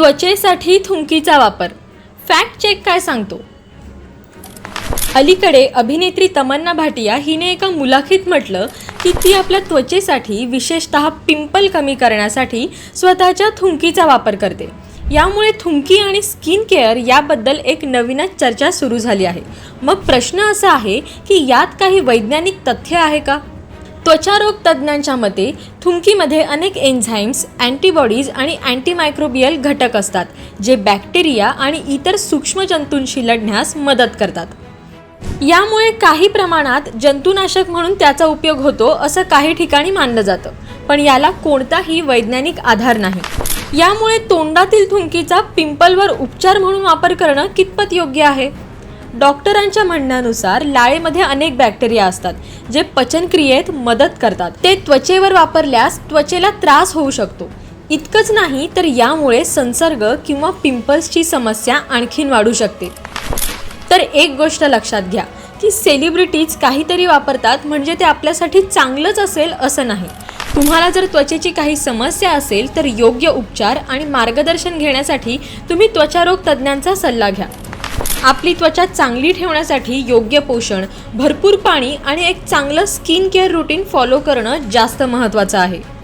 त्वचेसाठी थुंकीचा वापर. Fact check काय सांगतो? अलीकडे अभिनेत्री तमन्ना भाटिया हिने एका मुलाखीत म्हटलं की ती आपल्या त्वचेसाठी विशेषतः पिंपल कमी करण्यासाठी स्वतःच्या थुंकीचा वापर करते. यामुळे थुंकी आणि स्किन केअर याबद्दल एक नवीनच चर्चा सुरू झाली आहे. मग प्रश्न असा आहे की यात काही वैज्ञानिक तथ्य आहे का? त्वचारोग तज्ज्ञांच्या मते थुंकीमध्ये अनेक एन्झाईम्स अँटीबॉडीज आणि अँटीमायक्रोबियल घटक असतात जे बॅक्टेरिया आणि इतर सूक्ष्मजंतूंशी लढण्यास मदत करतात. यामुळे काही प्रमाणात जंतुनाशक म्हणून त्याचा उपयोग होतो असं काही ठिकाणी मानलं जातं. पण याला कोणताही वैज्ञानिक आधार नाही. यामुळे तोंडातील थुंकीचा पिंपलवर उपचार म्हणून वापर करणं कितपत योग्य आहे? डॉक्टरांच्या म्हणण्यानुसार लाळेमध्ये अनेक बॅक्टेरिया असतात जे पचनक्रियेत मदत करतात. ते त्वचेवर वापरल्यास त्वचेला त्रास होऊ शकतो. इतकंच नाही तर यामुळे संसर्ग किंवा पिंपल्सची समस्या आणखीन वाढू शकते. तर एक गोष्ट लक्षात घ्या की सेलिब्रिटीज काहीतरी वापरतात म्हणजे ते आपल्यासाठी चांगलंच असेल असं नाही. तुम्हाला जर त्वचेची काही समस्या असेल तर योग्य उपचार आणि मार्गदर्शन घेण्यासाठी तुम्ही त्वचारोग तज्ज्ञांचा सल्ला घ्या. आपली त्वचा चांगली ठेवण्यासाठी योग्य पोषण भरपूर पाणी आणि एक चांगलं स्किन केअर रुटीन फॉलो करणं जास्त महत्त्वाचं आहे.